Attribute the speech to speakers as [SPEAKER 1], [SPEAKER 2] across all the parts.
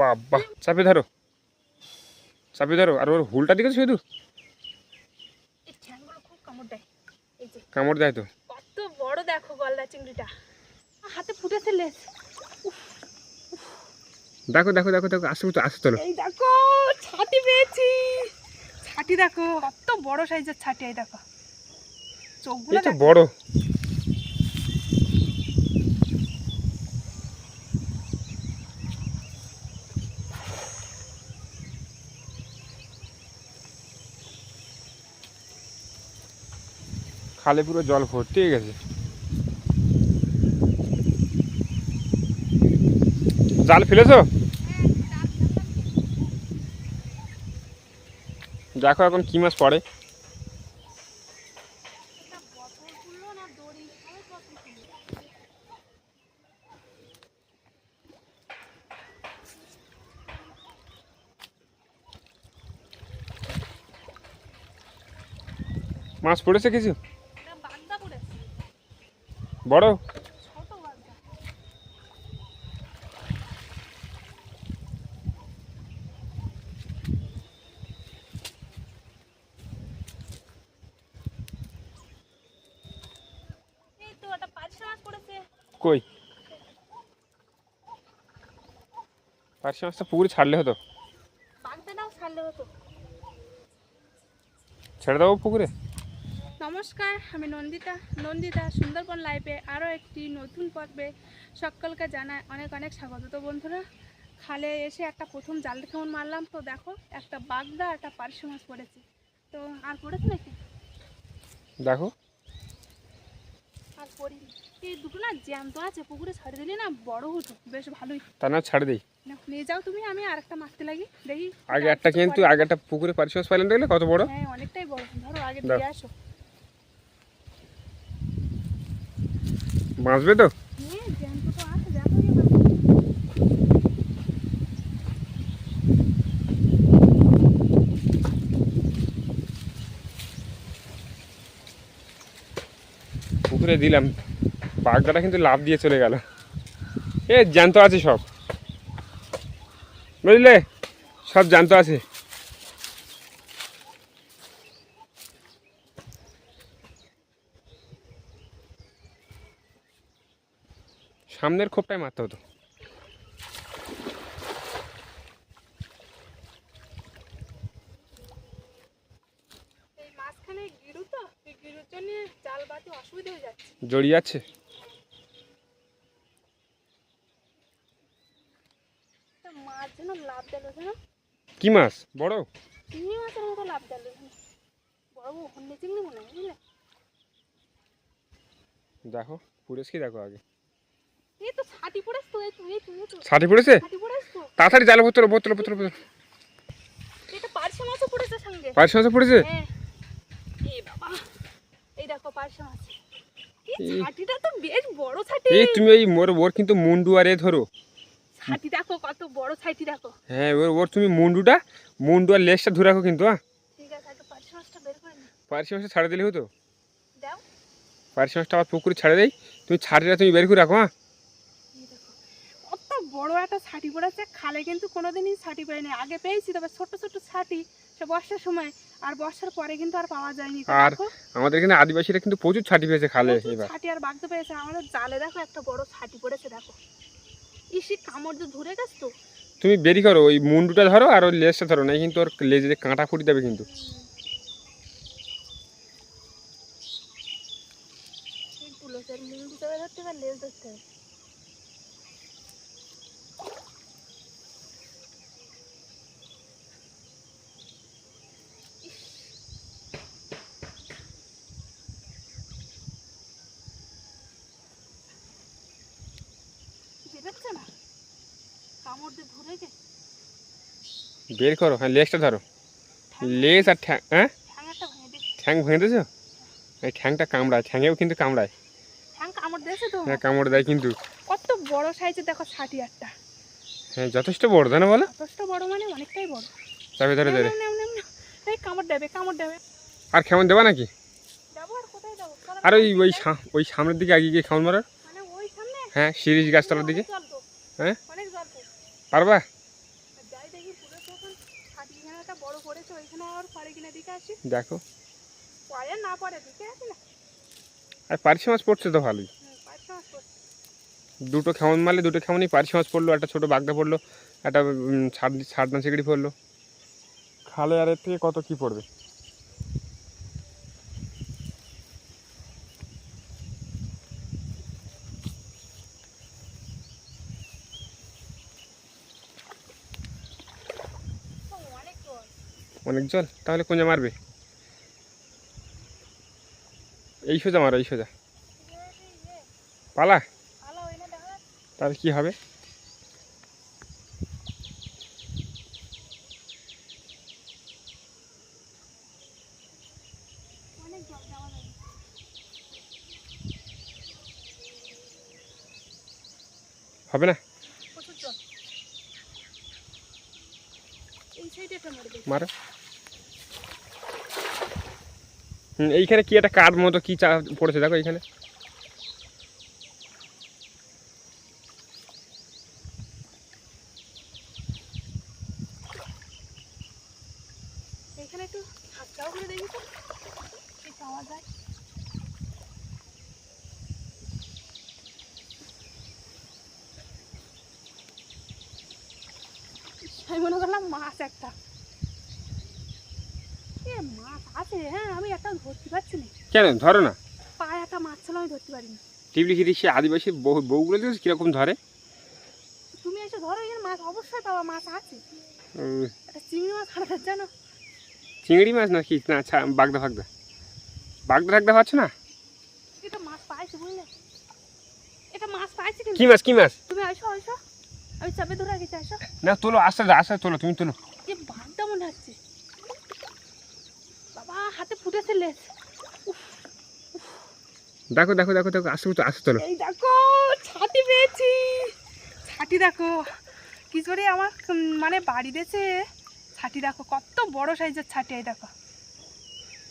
[SPEAKER 1] বাবা চাপে ধরো। চাপে ধরো। আর ওর হুলটা দিকে শুধু
[SPEAKER 2] কামড় দেয়।
[SPEAKER 1] তো।
[SPEAKER 2] কত বড় দেখো গলদা চিংড়িটা। হাতে ফুটেছে লেজ।
[SPEAKER 1] দেখো দেখো দেখো দেখো আসতে তো আসতে চলো।
[SPEAKER 2] এই দেখো ছাটি পেয়েছি। ছাটি দেখো কত বড় সাইজের ছাটি এই দেখো। চোখগুলো
[SPEAKER 1] বড়। খালে পুরো জল ভর্তি হয়ে গেছে জাল ফেলেছো? দেখো এখন কি মাছ পড়ে। মাছ পড়েছে কিছু? বড়। কই? পার্শে মাছটা পুকুরে ছাড়লে হতো।
[SPEAKER 2] ছাড়লে হতো।
[SPEAKER 1] ছেড়ে দেবো পুকুরে।
[SPEAKER 2] নমস্কার আমি নন্দিতা। নন্দিতা সুন্দরবন লাইফে আরও একটি নতুন পর্বে সকলকে জানায় অনেক অনেক স্বাগত। তো বন্ধুরা খালে এসে একটা প্রথম জাল কেমন মারলাম। তো দেখো একটা বাগদা একটা পার্শে মাছ পড়েছে। তো আর পড়েছে নাকি?
[SPEAKER 1] দেখো।
[SPEAKER 2] আর পড়িনি। এই দুটো না জ্যান্ত আছে পুকুরে ছাড়ে দিলে না বড় হতো। বেশ ভালোই।
[SPEAKER 1] তা না ছাড়ে দেই।
[SPEAKER 2] নিয়ে যাও তুমি আমি আর একটা মারতে লাগি। দেখি
[SPEAKER 1] আগে একটা কিন্তু আগে একটা পুকুরে পার্শে মাছ পাইলেন দেখলে কত বড়?
[SPEAKER 2] হ্যাঁ অনেকটাই বড়। ধরো আগে। দিয়ে আসো।
[SPEAKER 1] বাঁচবে তো? পুকুরে দিলাম। বাগদাটা কিন্তু লাভ দিয়ে চলে গেল। এ, জ্যান্ত আছে সব। বুঝলে? সব জ্যান্ত আছে সামনের খোপটাই মারতে হতো
[SPEAKER 2] এই মাঝখানে গিরু তো এই গিরুর বাতি অসুবিধা হয়ে যাচ্ছে।
[SPEAKER 1] জড়িয়ে
[SPEAKER 2] যেন
[SPEAKER 1] কি মাছ? বড়?
[SPEAKER 2] মাছের মতো লাভ দিল বড় চিংড়ি মনে হয়
[SPEAKER 1] দেখো পুরেশকে দেখো আগে।
[SPEAKER 2] ছাটি পড়েছ
[SPEAKER 1] তাড়াতাড়ি জালে বোতল বোতল বোতল বোতল
[SPEAKER 2] পার্শে পড়েছে সঙ্গে।
[SPEAKER 1] মাছ পড়েছে?
[SPEAKER 2] হ্যাঁ। এই
[SPEAKER 1] তুমি ওই মোর ওর কিন্তু মুন্ডু আর এ ধরো।
[SPEAKER 2] ছাটি দেখো কত বড় ছাটি দেখো।
[SPEAKER 1] হ্যাঁ ওর ওর তুমি মুন্ডুটা মুন্ডু আর লেজটা ধরে রাখো কিন্তু হ্যাঁ?
[SPEAKER 2] ঠিক আছে একটু পার্শে মাছটা বের করে নি।
[SPEAKER 1] পার্শে মাছটা ছাড়ে দিলে হতো?
[SPEAKER 2] দাও।
[SPEAKER 1] পার্শে মাছটা আবার পুকুরে ছাড়ে দেয় তুমি ছাড়িটা তুমি বের করে রাখো হ্যাঁ?
[SPEAKER 2] বড় একটা ছাটি পড়েছে খালে কিন্তু কোনোদিনই ছাটি পাইনি আগে পেয়েছি তবে ছোট ছোট ছাটি সে বর্ষার সময় আর বর্ষার পরে কিন্তু আর পাওয়া যায়নি।
[SPEAKER 1] আর আমাদের এখানে আদিবাসীরা কিন্তু প্রচুর ছাটি পেয়েছে খালে এবার।
[SPEAKER 2] ছাটি আর বাগদা পেয়েছে। আমাদের জালে দেখো একটা বড় ছাটি পড়েছে দেখো। ইসি কামড় দিয়ে ধরে গেছ তো।
[SPEAKER 1] তুমি বেরি করো ওই মুন্ডুটা ধরো আর ওই লেজটা ধরো না কিন্তু ওর লেজে কাঁটা ফুটি দেবে কিন্তু।
[SPEAKER 2] ধরতে লেজ ধরতে হবে ইস। বেরোচ্ছে না কামড় দিয়ে ধরে গে
[SPEAKER 1] বের করো হ্যাঁ লেজটা ধরো। লেজ আর ঠ্যাং হ্যাঁ? ঠ্যাং ভেঙে দিয়েছ। এই ঠ্যাংটা কামড়ায় ঠ্যাঙেও কিন্তু কামড়ায়। হ্যাঁ কামড় দেয় কিন্তু।
[SPEAKER 2] কত বড় সাইজের দেখো ছাটি একটা
[SPEAKER 1] হ্যাঁ যথেষ্ট বড় তাই না বলো?
[SPEAKER 2] যথেষ্ট বড় মানে অনেকটাই বড়।
[SPEAKER 1] চাপে ধরে ধরে।
[SPEAKER 2] এই কামড় দেবে কামড় দেবে।
[SPEAKER 1] আর কেমন দেবা নাকি?
[SPEAKER 2] আর কোথায় যাব
[SPEAKER 1] আর ওই ওই। ওই সামনের দিকে আগে গিয়ে খাওয়ান মারার
[SPEAKER 2] মানে ওই সামনে
[SPEAKER 1] হ্যাঁ শিরিষ গাছতলার দিকে। হ্যাঁ। পারবা? দেখো আর পারশে মাছ পড়ছে তো ভালোই। দুটো খেমন মারলে দুটো খেমনই পারশে মাছ পড়ল একটা ছোটো বাগদা পড়ল একটা ছাড় ছাড়না চিকড়ি পড়ল। খালে আর এর থেকে কত কি পড়বে?
[SPEAKER 2] অনেক জল
[SPEAKER 1] তাহলে কোনটা মারবে? এই সোজা মারো এই সোজা। পালা? তাহলে কি হবে। হবে না? মারো হুম এইখানে কি একটা কাঠ মতো কি চা পড়েছে? দেখো এইখানে
[SPEAKER 2] এখানে একটু হাতটাও করে দেখি তো কি পাওয়া যায় আমি মনে করলাম মাছ একটা এ মাছ আছে হ্যাঁ আমি একটা ধরতে পারছি না।
[SPEAKER 1] কেন? ধরো না।
[SPEAKER 2] পায়ে একটা মাছ ছিল আমি ধরতে পারিনি।
[SPEAKER 1] টিবলি খিরি সে আদিবাসী বউ বউগুলো দেখেছ কীরকম ধরে?
[SPEAKER 2] তুমি এসে ধরো এখানে মাছ অবশ্যই পাওয়া মাছ আছে। একটা চিংড়ি মাছ খারাপ জানো?
[SPEAKER 1] চিংড়ি মাছ না কি না ছা- বাগদা ফাগদা বাগদা ফাগদা পাচ্ছ না?
[SPEAKER 2] এটা মাছ পাইছে বুঝলে? এটা মাছ পাইছে
[SPEAKER 1] কি মাছ কি মাছ?
[SPEAKER 2] তুমি আসো আসো আমি চাপে ধরে রেখেছি আসো
[SPEAKER 1] না তোলো আস্তে আস্তে তোলো তুমি তোলো।
[SPEAKER 2] এ বাঘটা মনে হচ্ছে। হাতে ফুটেছে লেজ।
[SPEAKER 1] দেখো দেখো দেখো দেখো আস্তে তো তোলো
[SPEAKER 2] এই দেখো ছাটি পেয়েছি। ছাটি দেখো কি করে আমার মানে বাড়ি দিয়েছে ছাটি দেখো কত বড় সাইজের ছাটি এই দেখো।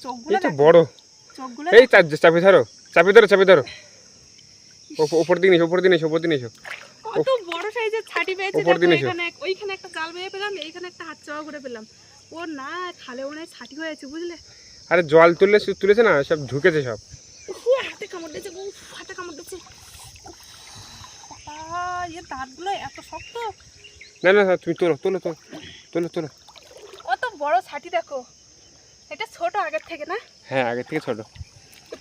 [SPEAKER 2] চোখগুলো
[SPEAKER 1] বড়।
[SPEAKER 2] চোখগুলো
[SPEAKER 1] এই চাপে ধরো চাপে ধরো চাপে ধরো। ওপ- ওপর দিন এসো ওপর দিন এসো ওপর দিন
[SPEAKER 2] কত বড় সাইজের ছাটি পেয়েছি ওইখানে একটা জাল বেয়ে পেলাম এইখানে একটা হাত চাওয়া করে পেলাম। ও না খালে মনে হয় ছাটি হয়েছে বুঝলে?
[SPEAKER 1] আরে জল তুললে তুলেছে না সব ঢুকেছে সব।
[SPEAKER 2] হাতে কামড় দিয়েছে হাতে কামড় দিয়েছে। এর দাঁতগুলো এত শক্ত।
[SPEAKER 1] না না তুমি তোলো তোলো তোলো তোলো তোলো।
[SPEAKER 2] কত বড় ছাটি দেখো। এটা ছোট আগের থেকে না?
[SPEAKER 1] হ্যাঁ আগে থেকে ছোট।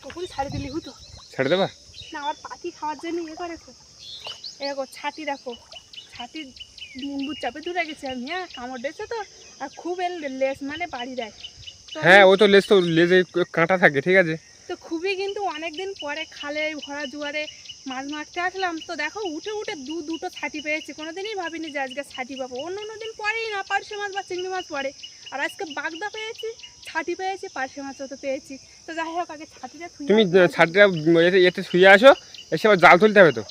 [SPEAKER 2] পুকুরে ছাড়ি দিলি হতো।
[SPEAKER 1] ছেড়ে দেবা?
[SPEAKER 2] না আমার পাখি খাওয়ার জন্য ইয়ে করে দেখো ছাটি দেখো। ছাটি নিম্বু চাপে ধরে গেছে আমি হ্যাঁ কামড় দিয়েছে তো আর খুব এর লেস মানে বাড়ি দেয়।
[SPEAKER 1] হ্যাঁ ও তো লেজ তো লেজে কাঁটা থাকে ঠিক আছে?
[SPEAKER 2] তো খুবই কিন্তু অনেকদিন পরে খালে ভরা জোয়ারে মাছ মারতে আসলাম। তো দেখো উঠে উঠে দু দুটো ছাটি পেয়েছি কোনোদিনই ভাবিনি যে আজকে ছাটি পাবো। অন্য অন্য দিন পরেই না পার্শে মাছ বা চিংড়ি মাছ পড়ে। আর আজকে বাগদা পেয়েছি ছাটি পেয়েছি পার্শে মাছও তো পেয়েছি। তো যাই হোক আগে ছাটিটা
[SPEAKER 1] তুমি ছাটিটা এতে এতে শুয়ে আসো এসে আবার জাল তুলতে হবে তো?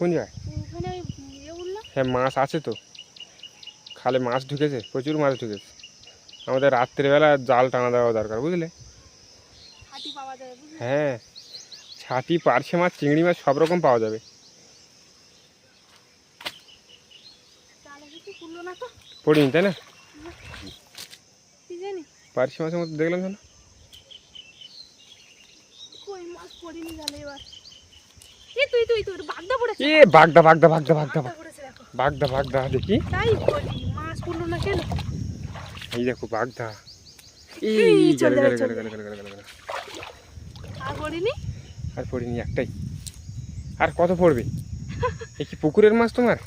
[SPEAKER 1] কোন জায়গায়?
[SPEAKER 2] ইয়ে
[SPEAKER 1] হ্যাঁ মাছ আছে তো। খালে মাছ ঢুকেছে প্রচুর মাছ ঢুকেছে। আমাদের রাত্রিবেলা জাল টানা দেওয়া দরকার বুঝলে? হ্যাঁ ছাতি পার্শে মাছ চিংড়ি মাছ সব রকম পাওয়া যাবে। পড়িনি তাই না? পার্শে মাছের মতো দেখলাম না
[SPEAKER 2] কই মাছ পড়িনি এবার? এ তুই তুই তুই বাগদা পড়েছে।
[SPEAKER 1] এ বাগদা বাগদা বাগদা বাগদা
[SPEAKER 2] বাগদা
[SPEAKER 1] বাগদা বাগদা দেখি।
[SPEAKER 2] তাই বলি মাছ পড়ল না কেন?
[SPEAKER 1] এই দেখো বাগদা।
[SPEAKER 2] এই,
[SPEAKER 1] এই
[SPEAKER 2] চলে
[SPEAKER 1] গেলে
[SPEAKER 2] গেলে,
[SPEAKER 1] গেলে
[SPEAKER 2] চলে।
[SPEAKER 1] গেলে গেলে গেলে গেলে গেলে।
[SPEAKER 2] আর পড়িনি?
[SPEAKER 1] আর পড়িনি একটাই। আর কত পড়বে? এ কি পুকুরের মাছ তোমার?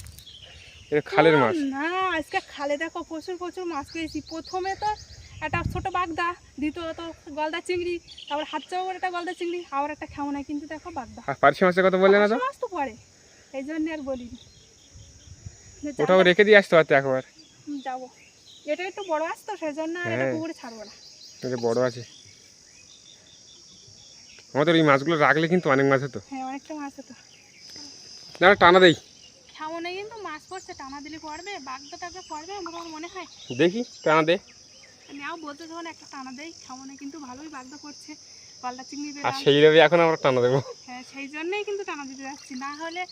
[SPEAKER 1] এটা খালের মাছ।
[SPEAKER 2] না আজকে খালে দেখো প্রচুর প্রচুর মাছ পেয়েছি। প্রথমে তো একটা ছোট বাগদা দ্বিতীয়ত গলদা চিংড়ি তারপর হাত চাওয়ার একটা গলদা চিংড়ি আবার একটা খাওয়া কিন্তু দেখো বাগদা।
[SPEAKER 1] পার্শে মাছের কথা বললে না তো?
[SPEAKER 2] মাছ তো পড়ে এই জন্য আর বলিনি।
[SPEAKER 1] ওটাও রেখে দিয়ে আসতে পারতে একবার।
[SPEAKER 2] যাব। এটা একটু বড় আসতো সেই জন্য আর এটা
[SPEAKER 1] হ্যাঁ।
[SPEAKER 2] পুকুরে ছাড়বো না।
[SPEAKER 1] এটা বড় আছে। আমাদের এই মাছগুলো রাখলে কিন্তু অনেক মাছ হতো।
[SPEAKER 2] হ্যাঁ অনেকটা মাছ হতো।
[SPEAKER 1] না টানা দেই।
[SPEAKER 2] খাওয়ানে কিন্তু মাছ পড়ছে টানা দিলে পড়বে বাগদা টাগদা পড়বে আমার মনে হয়।
[SPEAKER 1] দেখি টানা দে।
[SPEAKER 2] নেও বলতে যখন একটা টানা দেয় খাওয়ানে কিন্তু ভালোই বাগদা পড়ছে গলদা চিংড়ি
[SPEAKER 1] আর
[SPEAKER 2] পেলাম
[SPEAKER 1] সেইভাবে এখন আমরা টানা দেবো।
[SPEAKER 2] হ্যাঁ সেই জন্যই কিন্তু টানা দিতে যাচ্ছি। না হলে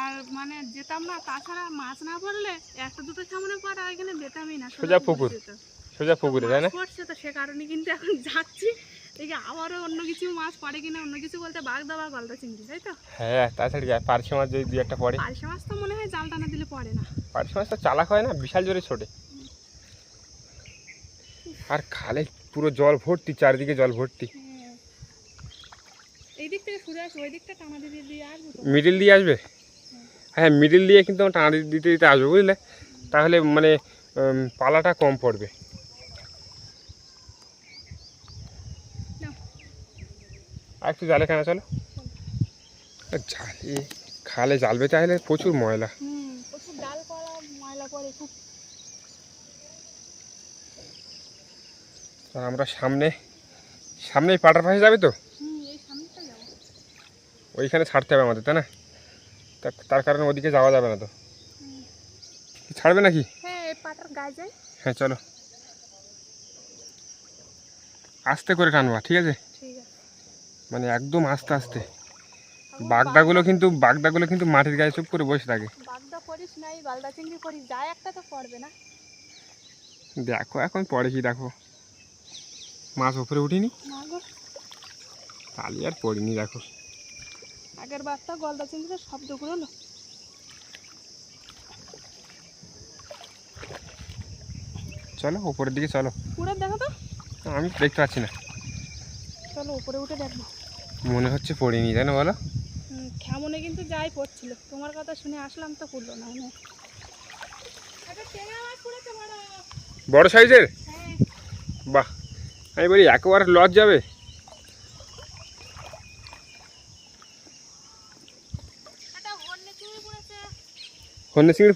[SPEAKER 2] আর মানে যেতাম না তাছাড়া মাছ না পড়লে একটা দুটো সামনে আর এখানে যেতামই না।
[SPEAKER 1] সোজা পুকুর। সোজা পুকুরে তাই না?
[SPEAKER 2] পড়ছে তো সে কারণে কিন্তু এখন যাচ্ছি। দেখি আবারও অন্য কিছু মাছ পড়ে কিনা অন্য কিছু বলতে বাগদা বা গলদা চিংড়ি তাই তো?
[SPEAKER 1] হ্যাঁ তাছাড়া কি পার্শে মাছ যদি দু একটা পড়ে?
[SPEAKER 2] পালসা মাছ তো মনে হয় জাল টানা দিলে পড়ে না।
[SPEAKER 1] পার্শে মাছ তো চালাক হয় না বিশাল জোরে ছোটে। আর খালে পুরো জল ভর্তি চারিদিকে জল ভর্তি।
[SPEAKER 2] হ্যাঁ।
[SPEAKER 1] মিডিল দিয়ে আসবে? হ্যাঁ। মিডিল দিয়ে কিন্তু আমার টানা দিতে দিতে আসবে বুঝলে? তাহলে মানে পালাটা কম পড়বে। আর একটু জালে কেনা চলো। জালে খালে জাল বেতে আসলে প্রচুর ময়লা
[SPEAKER 2] হুম প্রচুর ডাল করা ময়লা পড়ে খুব
[SPEAKER 1] আর আমরা সামনে সামনেই পাটার পাশে যাবে তো? ওইখানে ছাড়তে হবে আমাদের তাই না? তার কারণে ওদিকে যাওয়া যাবে না তো। ছাড়বে নাকি?
[SPEAKER 2] হ্যাঁ
[SPEAKER 1] হ্যাঁ চলো। আস্তে করে টানবা ঠিক আছে? মানে একদম আস্তে আস্তে। বাগদাগুলো কিন্তু বাগদাগুলো কিন্তু মাটির গায়ে চুপ করে বসে থাকে। দেখো এখন পরে কি দেখো। মাছ উপরে উঠিনি? তাহলে আর পড়িনি দেখো।
[SPEAKER 2] আগের বারটা গলদা চিংড়ির শব্দ করল
[SPEAKER 1] চলো উপরের দিকে চলো।
[SPEAKER 2] পুরো দেখো তো।
[SPEAKER 1] আমি দেখতে পাচ্ছি না।
[SPEAKER 2] চলো উপরে উঠে দেখব।
[SPEAKER 1] মনে হচ্ছে পড়িনি তাই না বলো
[SPEAKER 2] খেমনে কিন্তু যাই পড়ছিল। তোমার কথা শুনে আসলাম তো পড়ল না মানে বড়।
[SPEAKER 1] বড় সাইজের?
[SPEAKER 2] হ্যাঁ।
[SPEAKER 1] বাহ। আমি বলি একবার লজ যাবে।
[SPEAKER 2] হন্যে চিংড়ি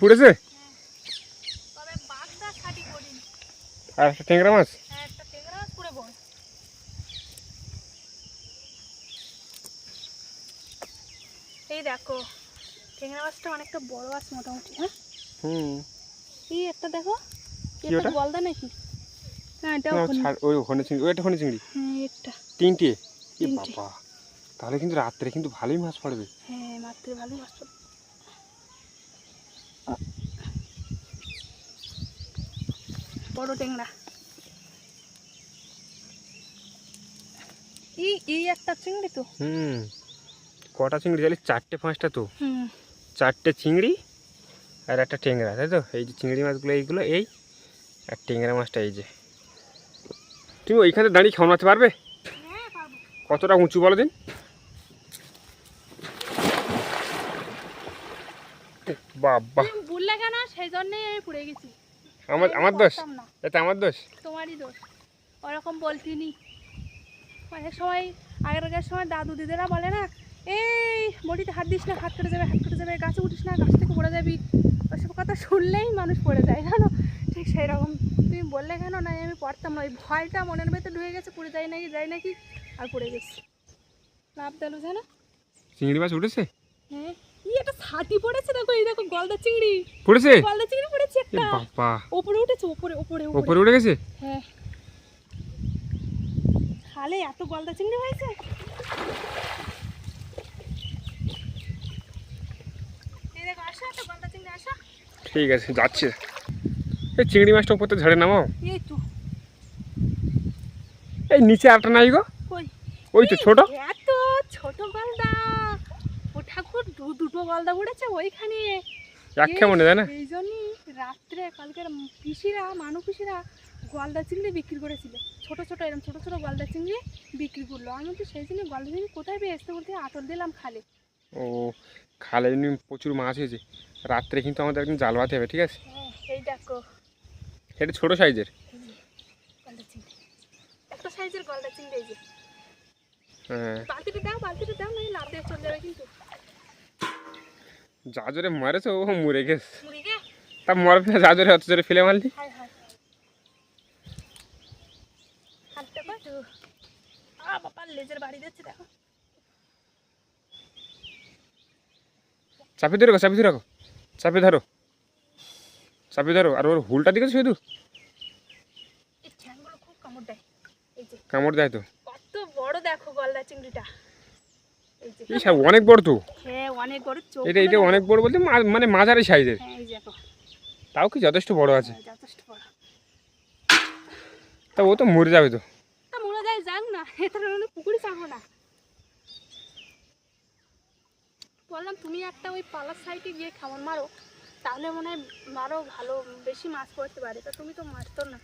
[SPEAKER 2] করিনি।
[SPEAKER 1] আর একটা ট্যাংরা মাছ?
[SPEAKER 2] হ্যাঁ মাছ এই দেখো টেংরা মাছটা অনেকটা বড় আছে মোটামুটি হ্যাঁ?
[SPEAKER 1] হুম।
[SPEAKER 2] এই একটা দেখো
[SPEAKER 1] কি ওটা?
[SPEAKER 2] গলদা নাকি?
[SPEAKER 1] না। ওই চিংড়ি ওইটা চিংড়ি।
[SPEAKER 2] হ্যাঁ
[SPEAKER 1] তিনটে? এ বাবা তাহলে কিন্তু রাত্রে কিন্তু ভালোই মাছ পড়বে।
[SPEAKER 2] হ্যাঁ ভালোই মাছ। বড় টেংরা এই এই একটা চিংড়ি তো।
[SPEAKER 1] হুম কটা চিংড়ি? তাহলে চারটে পাঁচটা তো।
[SPEAKER 2] হুম।
[SPEAKER 1] চারটে চিংড়ি আর একটা ট্যাংরা তাই তো? এই যে চিংড়ি মাছগুলো এইগুলো এই আর ট্যাংরা মাছটা এই যে। তুমি ওইখানে দাঁড়িয়ে খাওয়া মারতে পারবে?
[SPEAKER 2] হ্যাঁ
[SPEAKER 1] কতটা উঁচু বলো দিন। বাবা।
[SPEAKER 2] বললে কেন সেই জন্যই আমি পড়ে গেছি।
[SPEAKER 1] আমার আমার দোষ? এতে আমার দোষ?
[SPEAKER 2] তোমারই দোষ। ওরকম বলতিনি। অনেক সময় দাদু দিদিরা বলে না এই হাত দিস না হাত কেটে যাবে হাত কেটে যাবে গাছে উঠিস না গাছ থেকে পড়ে যাবি। ওসব কথা শুনলেই মানুষ পড়ে যায় জানো? ঠিক সেই রকম তুমি বললে কেন না আমি পড়তাম না। ওই ভয়টা মনের ভেতরে ঢুকে গেছে পড়ে যায় নাকি যায় নাকি আর পড়ে গেছি। লাভ দিল জানো?
[SPEAKER 1] চিংড়ি মাছ উঠেছে?
[SPEAKER 2] হ্যাঁ। ই একটা ছাতি পড়েছে দেখো এই দেখো গলদা চিংড়ি।
[SPEAKER 1] পড়েছে?
[SPEAKER 2] গলদা চিংড়ি পড়েছে একটা।
[SPEAKER 1] বাবা।
[SPEAKER 2] ওপরে উঠেছে উপরে ওপরে
[SPEAKER 1] ওপরে।
[SPEAKER 2] ওপরে
[SPEAKER 1] উঠে গেছে?
[SPEAKER 2] হ্যাঁ। খালে এত গলদা চিংড়ি হয়েছে। এই দেখো আসো একটা গলদা চিংড়ি আসো।
[SPEAKER 1] ঠিক আছে যাচ্ছে। এই চিংড়ি মাছটা উপর তো ঝাড়ে নামাও।
[SPEAKER 2] এই তো।
[SPEAKER 1] এই নিচে আটটা নাই গো। ওই। তো ছোট।
[SPEAKER 2] এত ছোট গলদা। ও ঠাকুর দু- দুটো গলদা উড়েছে ওইখানে।
[SPEAKER 1] এক কেমনে তাই না
[SPEAKER 2] এই জন্যই রাত্রে কালকের পিসিরা মানু পিসিরা গলদা চিংড়ি বিক্রি করেছিল। ছোট ছোট এরকম ছোট ছোট গলদা চিংড়ি বিক্রি করল। আমি তো সেই জন্য গলদা চিংড়ি কোথায় পেয়ে আসতে বলতে আটল দিলাম খালে।
[SPEAKER 1] ও খালে এমনি প্রচুর মাছ হয়েছে। রাত্রে কিন্তু আমাদের একদিন জাল বাতে হবে ঠিক আছে?
[SPEAKER 2] হ্যাঁ এই দেখো।
[SPEAKER 1] এটা ছোট সাইজের?
[SPEAKER 2] গলদা চিংড়ি। একটা সাইজের গলদা চিংড়ি এই যে।
[SPEAKER 1] হ্যাঁ।
[SPEAKER 2] বালতিটা দাও বালতিটা দাও নয় লাভ দিয়ে চলে যাবে কিন্তু।
[SPEAKER 1] যা জোরে মারেছে ও মরে গেছে। তা মরবে না যা জোরে অত জোরে ফেলে মারলি? চাপি ধরে চাপি ধরে রাখো। চাপি ধরো। চাপি ধরো আর ওর হুলটা দিকে শুধু
[SPEAKER 2] কামড় দেয়।
[SPEAKER 1] তো?
[SPEAKER 2] কত বড় দেখো গলদা চিংড়িটা।
[SPEAKER 1] অনেক বড় তো?
[SPEAKER 2] হ্যাঁ
[SPEAKER 1] এটা এটা অনেক বড় বলতে মানে মাঝারি সাইজের।
[SPEAKER 2] হ্যাঁ
[SPEAKER 1] তাও কি যথেষ্ট বড় আছে?
[SPEAKER 2] হ্যাঁ, যথেষ্ট বড়।
[SPEAKER 1] তা ও তো মরে যাবে তো।
[SPEAKER 2] বললাম তুমি একটা ওই পালার সাইডে গিয়ে খাবার মারো। তাহলে মনে হয় আরও ভালো বেশি মাছ পড়তে পারে। তা তুমি তো মারতো না।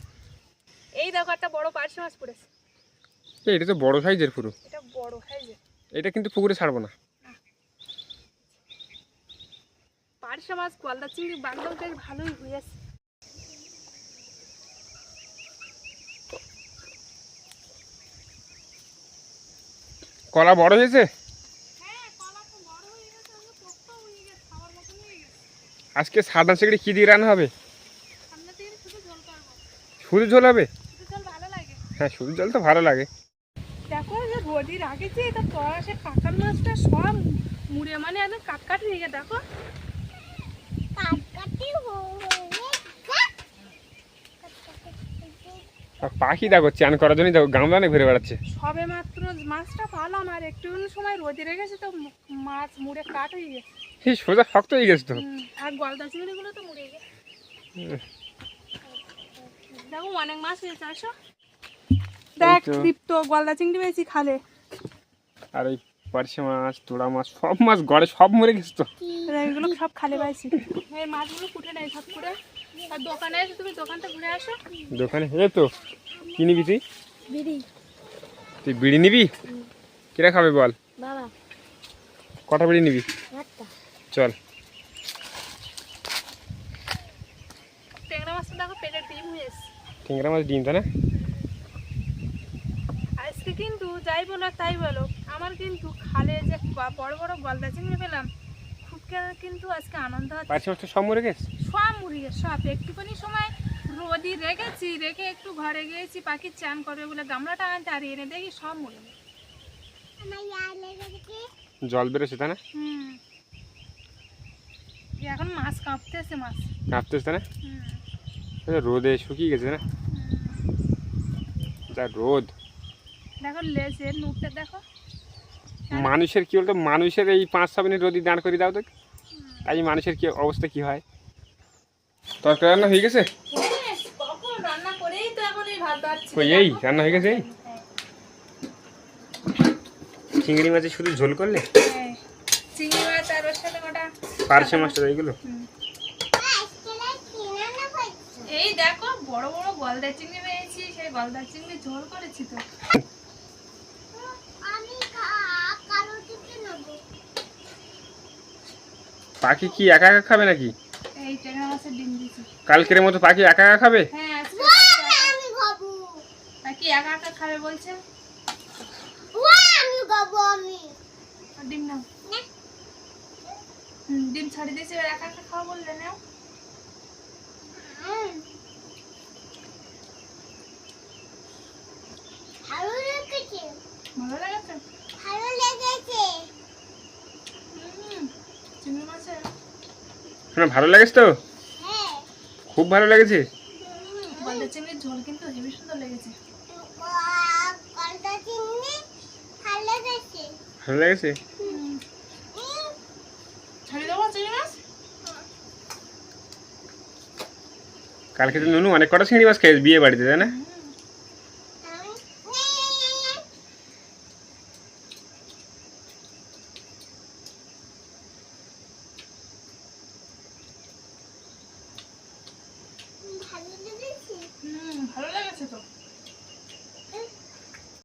[SPEAKER 2] এই দেখো একটা বড় পার্শে মাছ পড়েছে।
[SPEAKER 1] এটা তো বড় সাইজের পুরো।
[SPEAKER 2] এটা বড় সাইজে
[SPEAKER 1] এটা কিন্তু পুকুরে ছাড়বো না।
[SPEAKER 2] পার্শে মাছ গলদা চিংড়ি বান্ধব বেশ ভালোই হয়েছে।
[SPEAKER 1] কলা বড় হয়েছে
[SPEAKER 2] হ্যাঁ কলা তো বড় হয়ে গেছে আমি পোক্ত হয়ে গেছে খাবার মতন হয়ে গেছে
[SPEAKER 1] আজকে সাদা চিংড়ি কী দিয়ে রান্না হবে?
[SPEAKER 2] শুধু ঝোল
[SPEAKER 1] হবে?
[SPEAKER 2] শুধু ঝোল ভালো লাগে।
[SPEAKER 1] হ্যাঁ শুধু জল তো ভালো লাগে।
[SPEAKER 2] দেখো যে রোদি রাখেছি এটা তোরা সে কাকার মাছটা সব মুড়ে মানে একদম কাটকাট দেখো।
[SPEAKER 1] পাখি দেখো চান করার জন্যই দেখো গামলানে ঘুরে বেড়াচ্ছে।
[SPEAKER 2] সবে মাত্র মাছটা পালাম আর একটু সময় রোদি রেখেছে তো মাছ মুড়ে কাট হয়ে গেছে।
[SPEAKER 1] এই সোজা শক্ত হয়ে গেছে তো।
[SPEAKER 2] হুম, আর গলদা চিংড়িগুলো তো মুড়ে গেছে। দেখো অনেক মাছ হয়েছে আসো। দেখ। দীপ্ত গলদা চিংড়ি পেয়েছি খালে।
[SPEAKER 1] আর এই পার্শে মাছ তোড়া মাছ সব মাছ গড়ে সব মরে গেছে তো।
[SPEAKER 2] এগুলো সব খালে পাইছি। এই মাছগুলো নেই সব করে। আর দোকানে এসে তুমি দোকানটা ঘুরে আসো।
[SPEAKER 1] দোকানে তো কি নিবি তুই?
[SPEAKER 2] বিড়ি।
[SPEAKER 1] তুই বিড়ি নিবি? কিরা খাবে বল?
[SPEAKER 2] বাবা।
[SPEAKER 1] কটা বিড়ি নিবি?
[SPEAKER 2] একটা।
[SPEAKER 1] চল।
[SPEAKER 2] ট্যাংরা মাছটা দেখো পেটের ডিম হয়েছে
[SPEAKER 1] ট্যাংরা মাছ ডিম তাই না?
[SPEAKER 2] আজকে কিন্তু যাই বলো তাই বলো। আমার কিন্তু খালে যে ব- বড় বড় গলদা চিংড়ি পেলাম খুব কে- কিন্তু আজকে আনন্দ হচ্ছে।
[SPEAKER 1] পার্শে মাছটা সব মরে গেছে?
[SPEAKER 2] সব মুড়িয়ে সব। একটুখানি সময় রোদি রেখেছি রেখে একটু ঘরে গিয়েছি পাখি চান করবে বলে গামলাটা আনতে আর এনে দেখি সব মুড়ে গেছে।
[SPEAKER 1] জল বেরোছে তাই না?
[SPEAKER 2] হুম। এখন মাছ কাঁপতেছে মাছ।
[SPEAKER 1] কাঁপতেছে না? রোদে শুকিয়ে গেছে না? যা রোদ।
[SPEAKER 2] দেখো লেজের নুটটা দেখো।
[SPEAKER 1] মানুষের কি বলতো? মানুষের এই পাঁচ ছ মিনিট রোদি দাঁড় করে দাও তো। তাই মানুষের কি অবস্থা কি হয়? তরকারি রান্না হয়ে গেছে?
[SPEAKER 2] হ্যাঁ, এই
[SPEAKER 1] রান্না হয়ে গেছে এই? চিংড়ি মাছের শুধু ঝোল করলে?
[SPEAKER 2] হ্যাঁ, চিংড়ি মাছ আর ওর সাথে
[SPEAKER 1] পার্শে মাছটা এইগুলো
[SPEAKER 2] এই দেখো বড় বড় গলদা চিংড়ি পেয়েছি সেই গলদা চিংড়ি ঝোল করেছি তো।
[SPEAKER 1] পাখি কি একা একা খাবে নাকি? কালকের মতো পাখি একা একা খাবে?
[SPEAKER 2] হ্যাঁ কি একা একা। খাবে। বলছে? আর ডিম নাও। হুম, ডিম ছাড়িয়ে দিয়েছি এবার একা একা খাওয়া বললে নাও। ভালো লেগেছে। চিংড়ি মাছের।
[SPEAKER 1] ভালো লাগেছে তো? খুব ভালো লেগেছে?
[SPEAKER 2] গলদা চিংড়ির ঝোল কিন্তু হেবি সুন্দর লেগেছে।
[SPEAKER 1] ভালো লেগেছে।
[SPEAKER 2] হুম। ছাড়িয়ে দেবো চিংড়ি মাছ
[SPEAKER 1] কালকে তো নুনু অনেক কটা চিংড়ি মাছ খেয়েছে বিয়ে বাড়িতে তাই না?